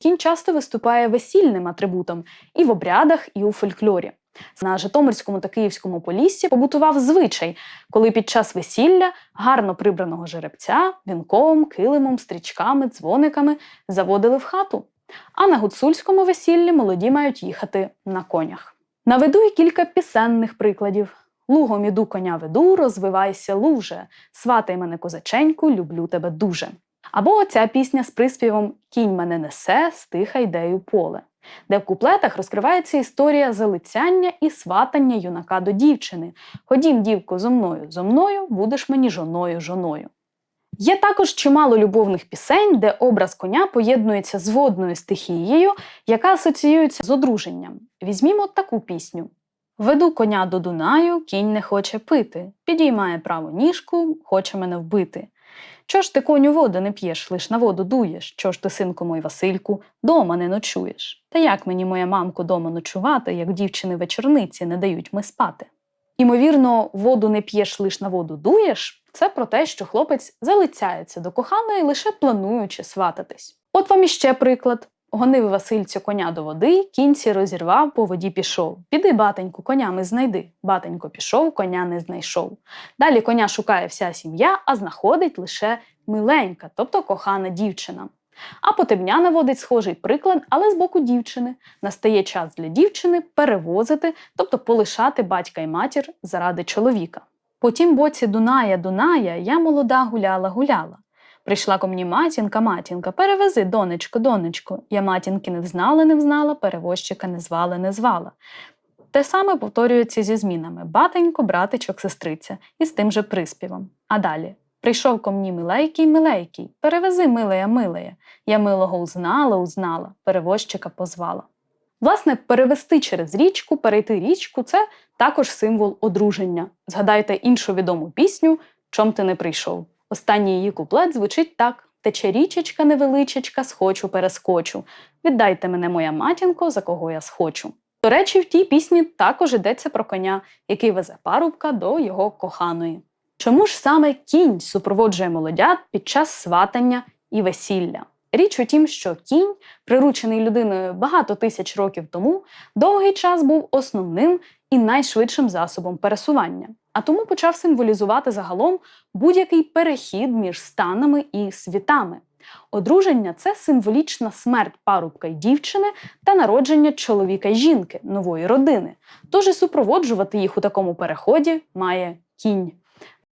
Кінь часто виступає весільним атрибутом і в обрядах, і у фольклорі. На Житомирському та Київському поліссі побутував звичай, коли під час весілля гарно прибраного жеребця вінком, килимом, стрічками, дзвониками заводили в хату. А на гуцульському весіллі молоді мають їхати на конях. Наведу й кілька пісенних прикладів. Лугом іду коня веду, розвивайся, луже, сватай мене козаченьку, люблю тебе дуже. Або оця пісня з приспівом Кінь мене несе, стиха йде у поле, де в куплетах розкривається історія залицяння і сватання юнака до дівчини. Ходім, дівко, зо мною, зо мною будеш мені жоною, жоною. Є також чимало любовних пісень, де образ коня поєднується з водною стихією, яка асоціюється з одруженням. Візьмімо таку пісню. Веду коня до Дунаю, кінь не хоче пити, підіймає праву ніжку, хоче мене вбити. Чого ж ти коню воду не п'єш, лиш на воду дуєш? Чого ж ти, синку мой Васильку, дома не ночуєш? Та як мені моя мамко дома ночувати, як дівчини вечорниці не дають ми спати? Імовірно, воду не п'єш, лиш на воду дуєш це про те, що хлопець залицяється до коханої, лише плануючи свататись. От вам іще приклад. Гонив Васильцю коня до води, кінці розірвав, по воді пішов. Піди, батеньку, конями знайди. Батенько пішов, коня не знайшов. Далі коня шукає вся сім'я, а знаходить лише миленька, тобто кохана дівчина. А потебня наводить схожий приклад, але з боку дівчини. Настає час для дівчини перевозити, тобто полишати батька й матір заради чоловіка. По тім боці Дуная, Дуная, я молода гуляла, гуляла. Прийшла ко мені матінка, матінка, перевези, донечко, донечко. Я матінки не взнала, не взнала, перевозчика не звала, не звала. Те саме повторюється зі змінами батенько, братичок, сестриця, і з тим же приспівом. А далі прийшов ко мені милейкий, милейкий, перевези, милея, милея. Я милого узнала, узнала, перевозчика позвала. Власне, перевести через річку, перейти річку це також символ одруження. Згадайте іншу відому пісню Чом ти не прийшов. Останній її куплет звучить так: Тече річечка невеличечка, схочу, перескочу. Віддайте мене, моя матінко, за кого я схочу. До речі, в тій пісні також йдеться про коня, який везе парубка до його коханої. Чому ж саме кінь супроводжує молодят під час сватання і весілля? Річ у тім, що кінь, приручений людиною багато тисяч років тому, довгий час був основним і найшвидшим засобом пересування, а тому почав символізувати загалом будь-який перехід між станами і світами. Одруження це символічна смерть парубка й дівчини та народження чоловіка й жінки, нової родини. Тож і супроводжувати їх у такому переході має кінь.